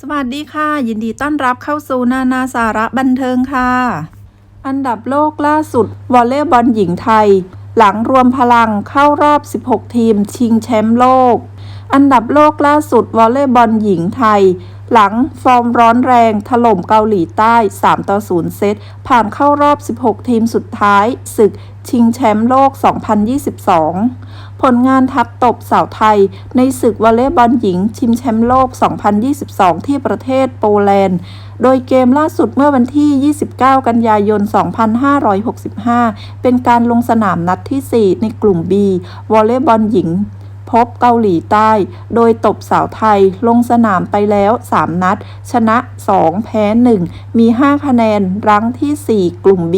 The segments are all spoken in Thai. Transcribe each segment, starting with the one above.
สวัสดีค่ะ ยินดีต้อนรับเข้าสู่นานาสาระบันเทิงค่ะ อันดับโลกล่าสุด วอลเลย์บอลหญิงไทย หลังรวมพลังเข้ารอบ 16 ทีม ชิงแชมป์โลก อันดับโลกล่าสุด วอลเลย์บอลหญิงไทย หลังฟอร์มร้อนแรง ถล่มเกาหลีใต้ 3 ต่อ 0 เซต ผ่านเข้ารอบ 16 ทีมสุดท้าย ศึก ชิงแชมป์โลก 2022 ผลงานทัพตบสาวไทย ในศึกวอลเลย์บอลหญิง ชิงแชมป์โลก 2022 ที่ประเทศโปแลนด์ โดยเกมล่าสุดเมื่อวันที่ 29 กันยายน 2565 เป็นการลงสนามนัดที่ 4 ในกลุ่ม B วอลเลย์บอลหญิงพบเกาหลีใต้ โดยตบสาวไทยลงสนามไปแล้ว 3 นัด ชนะ 2 แพ้ 1 มี 5 คะแนน รั้งที่ 4 กลุ่ม B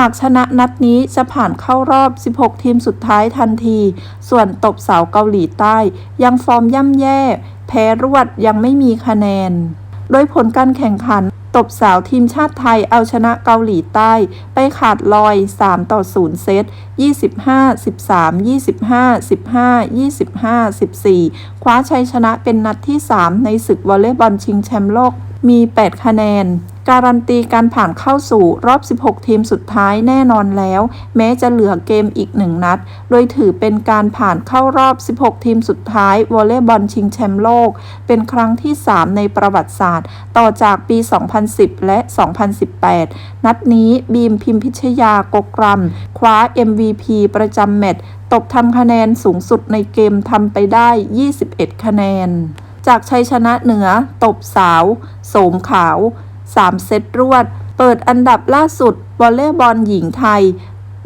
หากชนะนัดนี้จะผ่านเข้ารอบ 16 ทีมสุดท้ายทันที ส่วนตบสาวเกาหลีใต้ยังฟอร์มย่ำแย่ แพ้รวดยังไม่มีคะแนน โดยผลการแข่งขันตบสาวทีมชาติไทยเอาชนะเกาหลีใต้ไปขาดลอย 3 ต่อ 0 เซต 25 13 25 15 25 14 คว้าชัยชนะเป็นนัดที่ 3 ในศึกวอลเลย์บอลชิงแชมป์โลก มี 8 คะแนน การันตีการผ่านเข้าสู่รอบ 16 ทีมสุดท้ายแน่นอนแล้ว แม้จะเหลือเกมอีกหนึ่งนัด โดยถือเป็นการผ่านเข้ารอบ 16 ทีมสุดท้ายวอลเลย์บอลชิงแชมป์โลก เป็นครั้งที่ 3 ในประวัติศาสตร์ ต่อจากปี 2010 และ 2018 นัดนี้บีมพิมพิชยากกรำคว้า MVP ประจำแมตช์ตบทำคะแนนสูงสุดในเกมทำไปได้ 21 คะแนน จากชัยชนะเหนือ ตบสาว โสมขาว 3 เซตรวด เปิดอันดับล่าสุดวอลเลย์บอลหญิงไทย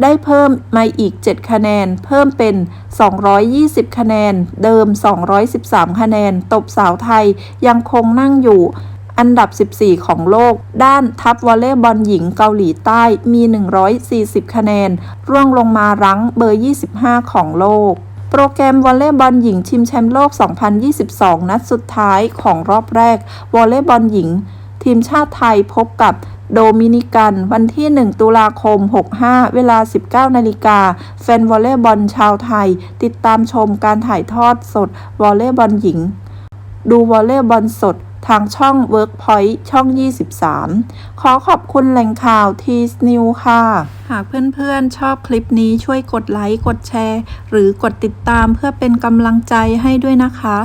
ได้เพิ่มมาอีก 7 คะแนน เพิ่มเป็น 220 คะแนน เดิม 213 คะแนน ตบสาวไทยยังคงนั่งอยู่อันดับ 14 ของโลก ด้านทัพวอลเลย์บอลหญิงเกาหลีใต้มี 140 คะแนน ร่วงลงมารั้งเบอร์ 25 ของโลก โปรแกรมวอลเลย์บอลหญิงชิงแชมป์โลก 2022 นัดสุดท้ายของรอบแรก วอลเลย์บอลหญิง ทีมชาติไทยพบกับโดมินิกัน วันที่ 1 ตุลาคม 65 เวลา 19 นาฬิกา แฟนวอลเลย์บอลชาวไทย ติดตามชมการถ่ายทอดสดวอลเลย์บอลหญิง ดูวอลเลย์บอลสด ทางช่อง Workpoint ช่อง 23 ขอขอบคุณแหล่งข่าวทีสนิวค่ะ หากเพื่อนๆ ชอบคลิปนี้ช่วยกดไลค์ กดแชร์ หรือกดติดตามเพื่อเป็นกำลังใจให้ด้วยนะคะ